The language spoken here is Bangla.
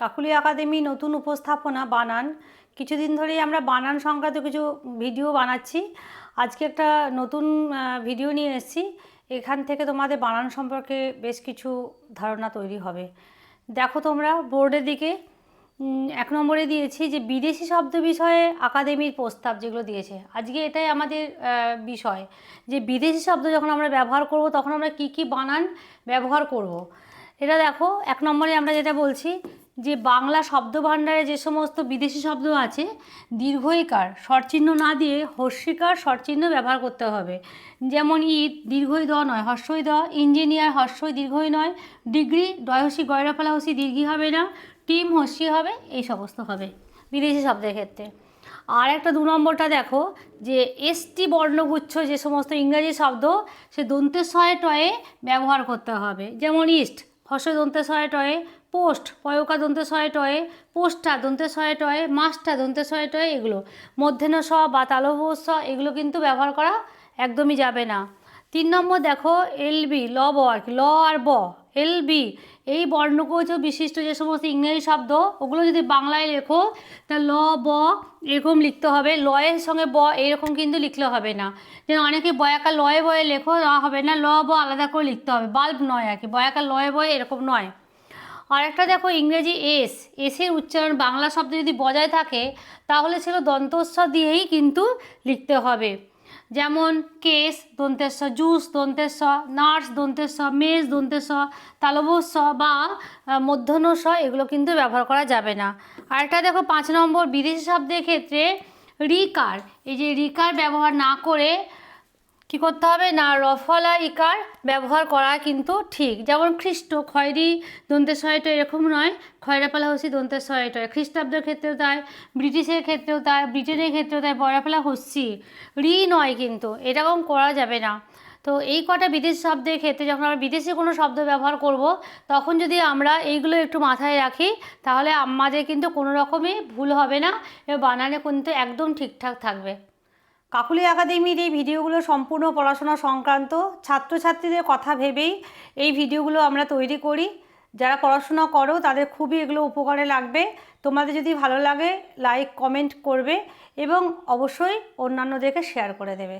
কাকুলি একাডেমি নতুন উপস্থাপনা বানান। কিছুদিন ধরেই আমরা বানান সংক্রান্ত কিছু ভিডিও বানাচ্ছি। আজকে একটা নতুন ভিডিও নিয়ে এসেছি। এখান থেকে তোমাদের বানান সম্পর্কে বেশ কিছু ধারণা তৈরি হবে। দেখো তোমরা, বোর্ডের দিকে এক নম্বরে দিয়েছি যে বিদেশি শব্দ বিষয়ে আকাদেমির প্রস্তাব যেগুলো দিয়েছে। আজকে এটাই আমাদের বিষয় যে বিদেশি শব্দ যখন আমরা ব্যবহার করব, তখন আমরা কি কি বানান ব্যবহার করব। এটা দেখো, এক নম্বরে আমরা যেটা বলছি যে বাংলা শব্দ ভাণ্ডারে যে সমস্ত বিদেশি শব্দ আছে, দীর্ঘইকার, স্বরচিহ্ন না দিয়ে হর্ষিকার স্বরচিহ্ন ব্যবহার করতে হবে। যেমন ঈদ দীর্ঘই দ নয়, হর্ষই দ। ইঞ্জিনিয়ার হর্ষই দীর্ঘই নয়। ডিগ্রি ডয়সি গয়রাফলা হসি দীর্ঘি হবে না। টিম হস্যি হবে, এই সমস্ত হবে বিদেশি শব্দের ক্ষেত্রে। আর একটা দু নম্বরটা দেখো, যে এসটি বর্ণগুচ্ছ যে সমস্ত ইংরাজি শব্দ, সে দন্তের সয়ে টয়ে ব্যবহার করতে হবে। যেমন ইস্ট হর্ষ দন্তে সয়ে টয়ে, পোস্ট, পয়োকা দন্তে সয়ে টয়ে, পোস্টটা দন্তে সয়ে টয়ে, মাস্টা দন্তে সয়ে টয়ে, এগুলো। মধ্যাহ্ন স বা তালব স, এগুলো কিন্তু ব্যবহার করা একদমই যাবে না। তিন নম্বর দেখো এলবি ল ব আর কি, ল আর ব। এলবি এই বর্ণকৌচ বিশিষ্ট যে সমস্ত ইংরেজি শব্দ, ওগুলো যদি বাংলায় লেখো, তা ল, ব এরকম লিখতে হবে। লয়ের সঙ্গে ব এরকম কিন্তু লিখলে হবে না। যেন অনেকে বয়াকার লয়ে বয়ে লেখো হবে না। ল, ব আলাদা করে লিখতে হবে। বাল্ব নয় আর কি। বয়াকা লয়ে বয়ে এরকম নয়। আর একটা দেখো ইংরেজি এস। এসের উচ্চারণ বাংলা শব্দ যদি বজায় থাকে, তাহলে ছিল দন্তস্ব দিয়েই কিন্তু লিখতে হবে। যেমন কেস দন্তেস্ব জুস দন্তেস্ব নার্স দন্তেস্ব মেজ দন্তেস্ব তালবস্ব বা মধ্যনস এগুলো কিন্তু ব্যবহার করা যাবে না। আর একটা দেখো, পাঁচ নম্বর বিদেশি শব্দের ক্ষেত্রে রিকার, এই যে রিকার ব্যবহার না করে কি করতে হবে? না, রফলা ইকার ব্যবহার করা কিন্তু ঠিক। যেমন খ্রিস্ট খয়রি দন্তের সহায়টা এরকম নয়। খয়রাপালা হসি দন্তের সহায়টা খ্রিস্টাব্দের ক্ষেত্রেও তাই, ব্রিটিশের ক্ষেত্রেও তাই, ব্রিটেনের ক্ষেত্রেও তাই বয়রাপালা হসি রি নয় কিন্তু, এরকম করা যাবে না। তো এই কটা বিদেশি শব্দের ক্ষেত্রে যখন আমরা বিদেশি কোনো শব্দ ব্যবহার করব, তখন যদি আমরা এইগুলো একটু মাথায় রাখি, তাহলে আমাদের কিন্তু কোনো রকমই ভুল হবে না। বানানে কিন্তু একদম ঠিকঠাক থাকবে। কাকুলি একাডেমির এই ভিডিওগুলো সম্পূর্ণ পড়াশোনা সংক্রান্ত ছাত্রছাত্রীদের কথা ভেবেই এই ভিডিওগুলো আমরা তৈরি করি। যারা পড়াশোনা করো, তাদের খুবই এগুলো উপকারে লাগবে। তোমাদের যদি ভালো লাগে লাইক কমেন্ট করবে এবং অবশ্যই অন্যান্যদেরকে শেয়ার করে দেবে।